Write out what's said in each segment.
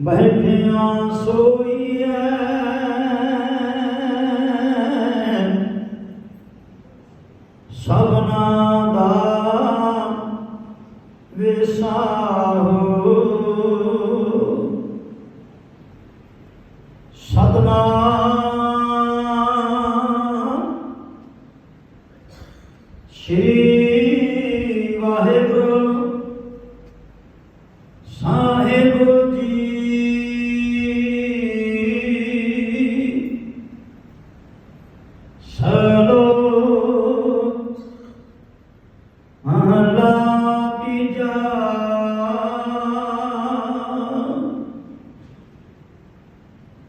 ਬੈਠਿਆ ਸੋਈਐ। ਸਭਨਾ ਦਾ ਵਿਸਾਹੋ। ਸਤਨਾ ਸ਼੍ਰੀ ਵਾਹਿਗੁਰੂ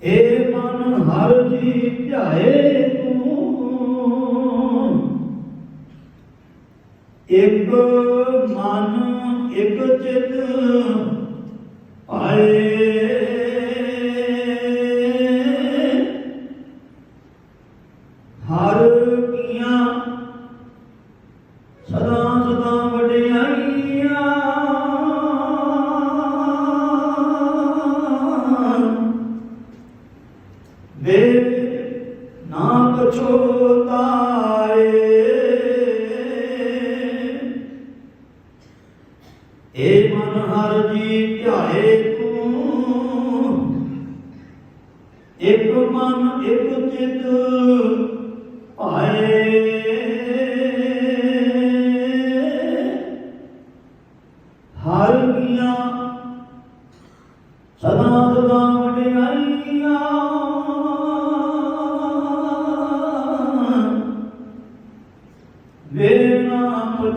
ਏ ਮਨ ਹਰ ਜੀ ਧਿਆਏ ਤੂੰ। ਇੱਕ ਮਨ ਇੱਕ ਚਿਤ ਆਏ ਹਰ ਕੀਆਂ ਵੇ ਨਾ ਕਛੋ ਤਾਏ ਏ ਮਨ ਹਰ ਜੀ ਧਿਆਏ ਤੂੰ। ਇੱਕ ਮਨ ਇੱਕ ਚਿਤ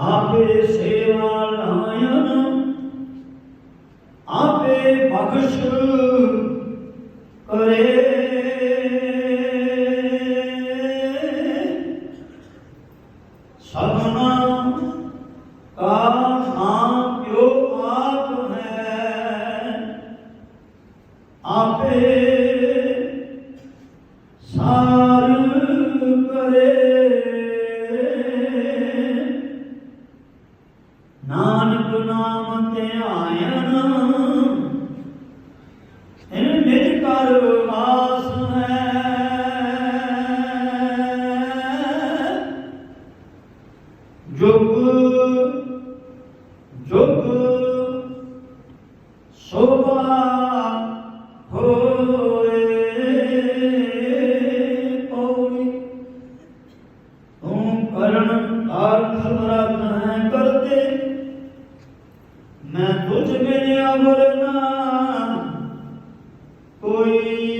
ਆਪੇ ਸੇਵਾ ਲਾਇਨ ਆਪੇ ਬਖਸ਼ ਕਰੇ। ਸਭਨਾ ਕਾ ਨਾਮ ਜੋ ਆਪ ਹੈ, ਆਪੇ ਸਾਰ ਕਰੇ। ਜੁਗ ਜੁਗ ਸੋਭਾ ਹੋਏ ਪਉਣੀ ਤੂੰ ਕਰਨ ਅਰਥ ਰਤ ਕਰਤੇ। ਮੈਂ ਤੁਝ ਬਿਨ ਅਵਰ ਨਾ ਕੋਈ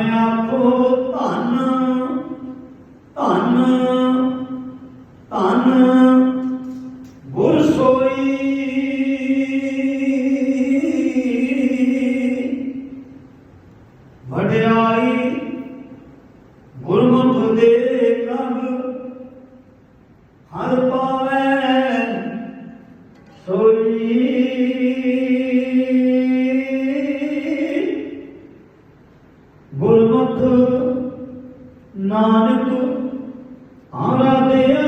ਧਨ ਵਡਿਆਈ ਗੁਰਮੁਖ ਦੇ ਪ੍ਰਭ ਹਰ ਨਾਨਕ ਆਰਾਧਿਆ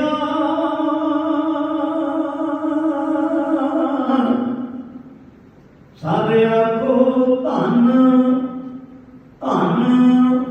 ਸਾਰਿਆ ਕੋ ਧੰਨ ਧੰਨ